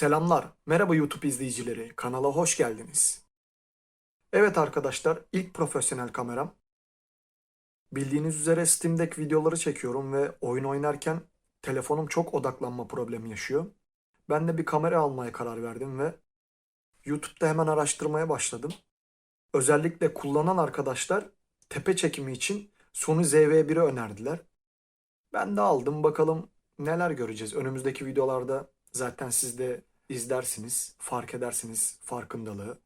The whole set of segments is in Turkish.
Selamlar, merhaba YouTube izleyicileri, kanala hoş geldiniz. Evet arkadaşlar, ilk profesyonel kameram. Bildiğiniz üzere Steam videoları çekiyorum ve oyun oynarken telefonum çok odaklanma problemi yaşıyor. Ben de bir kamera almaya karar verdim ve YouTube'da hemen araştırmaya başladım. Özellikle kullanan arkadaşlar tepe çekimi için Sony ZV-1'i önerdiler. Ben de aldım bakalım neler göreceğiz. Önümüzdeki videolarda zaten siz de izlersiniz, fark edersiniz farkındalığı.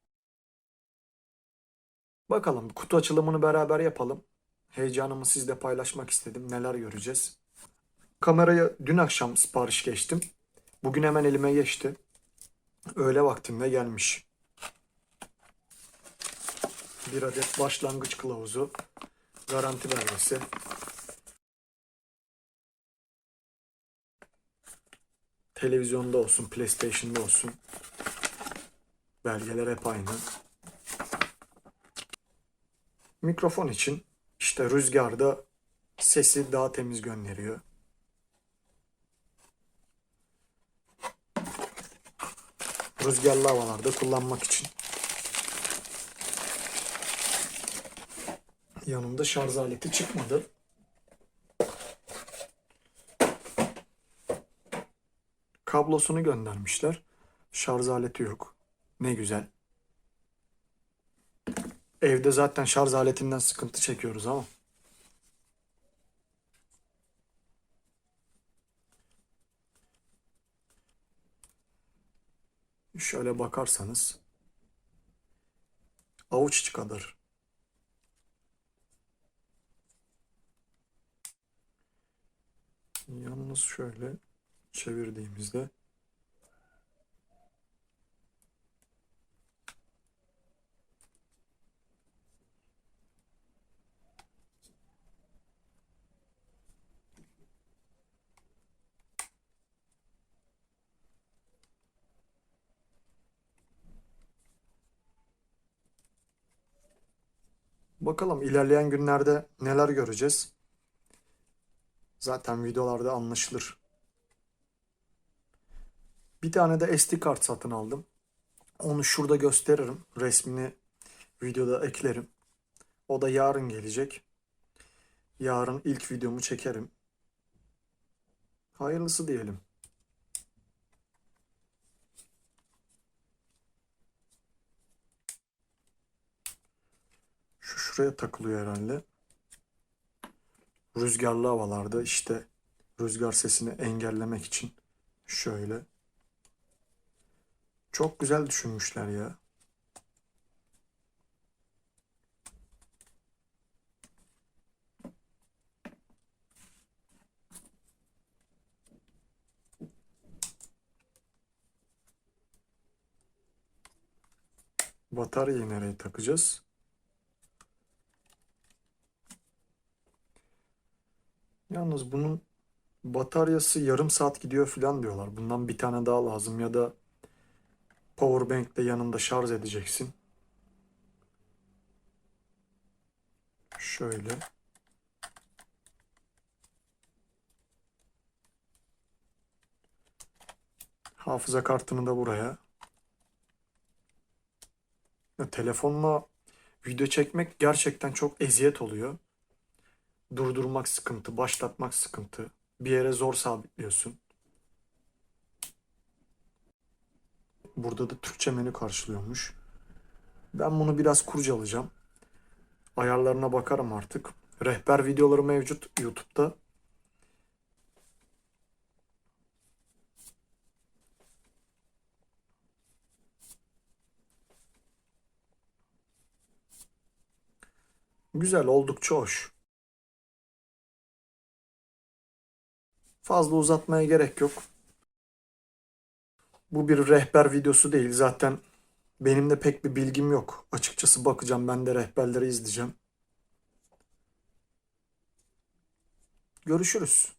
Bakalım kutu açılımını beraber yapalım. Heyecanımı sizle paylaşmak istedim. Neler göreceğiz. Kamerayı dün akşam sipariş geçtim. Bugün hemen elime geçti. Öğle vaktinde gelmiş. Bir adet başlangıç kılavuzu, garanti belgesi, televizyonda olsun, PlayStation'da olsun. Belgeler hep aynı. Mikrofon için işte rüzgarda sesi daha temiz gönderiyor. Rüzgarlı havalarda kullanmak için. Yanımda şarj aleti çıkmadı. Kablosunu göndermişler. Şarj aleti yok. Ne güzel. Evde zaten şarj aletinden sıkıntı çekiyoruz ama. Şöyle bakarsanız avuç kadar. Yalnız şöyle çevirdiğimizde Bakalım ilerleyen günlerde neler göreceğiz. Zaten videolarda anlaşılır. Bir tane de SD kart satın aldım. Onu şurada gösteririm. Resmini videoda eklerim. O da yarın gelecek. Yarın ilk videomu çekerim. Hayırlısı diyelim. Şu şuraya takılıyor herhalde. Rüzgarlı havalarda işte rüzgar sesini engellemek için şöyle. Çok güzel düşünmüşler ya. Bataryayı nereye takacağız? Yalnız bunun bataryası yarım saat gidiyor falan diyorlar. Bundan bir tane daha lazım ya da powerbank de yanında şarj edeceksin. Şöyle. Hafıza kartını da buraya. Ya, telefonla video çekmek gerçekten çok eziyet oluyor. Durdurmak sıkıntı, başlatmak sıkıntı. Bir yere zor sabitliyorsun. Burada da Türkçe menü karşılıyormuş. Ben bunu biraz kurcalayacağım. Ayarlarına bakarım artık. Rehber videoları mevcut YouTube'da. Güzel, oldukça hoş. Fazla uzatmaya gerek yok. Bu bir rehber videosu değil. Zaten benim de pek bir bilgim yok. Açıkçası bakacağım ben de rehberleri izleyeceğim. Görüşürüz.